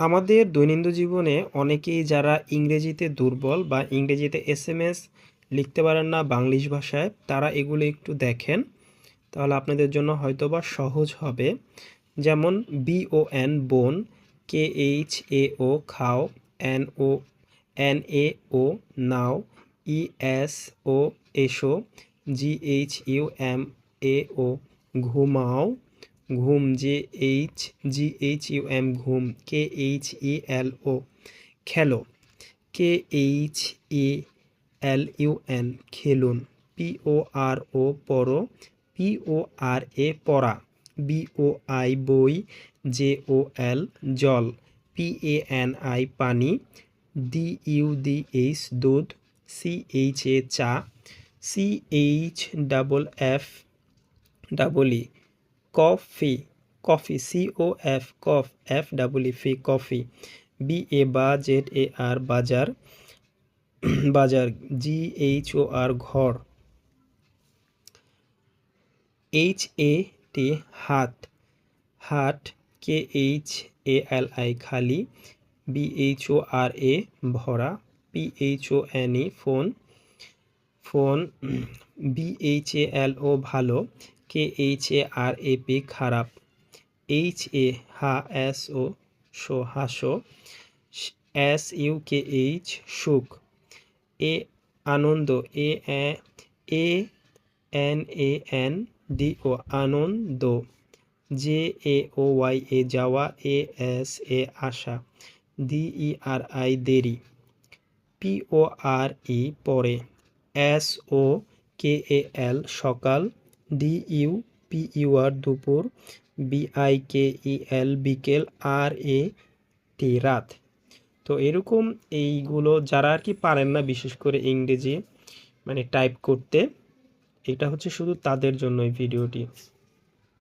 আমাদের দৈনন্দিন জীবনে অনেকেই যারা ইংরেজিতে দুর্বল বা ইংরেজিতে এস এম এস লিখতে পারেন না বাংলিশ ভাষায়, তারা এগুলো একটু দেখেন। তাহলে আপনাদের জন্য হয়তোবা সহজ হবে। যেমন বি ও এন বোন কে এইচ এ ও খাও N O N A O now E S O এসো G H U M A O ঘুমাও। ঘুম J H G H U M ঘুম K H E L O খেলো K H E L U N খেলুন P O R O পড়ো P O R A পড়া B O I বই J O L জল P A N I পানি D U D H দুধ C H A চা C H double F double E coffee coffee C O F কফ F double E ফি coffee B A বা Z এ আর বাজার বাজার G H O আর ঘর H A T হাট হাট K H A L I খালি B H O R A ভরা P H O N E phone phone B H A L O ভালো K H A R A P খারাপ H A হা S O শো হাসো S U K H সুখ A Ananda A A N A N D O Ananda J A O Y A যাওয়া A S A আশা D E R I দেরি P O R E পরে S O K A L সকাল D U P U R দুপুর B I K ই এল বিকেল আর এ টি রাত। তো এরকম এইগুলো যারা আর কি পারেন না, বিশেষ করে ইংরেজি মানে টাইপ করতে, এটা হচ্ছে শুধু তাদের জন্য এই ভিডিওটি।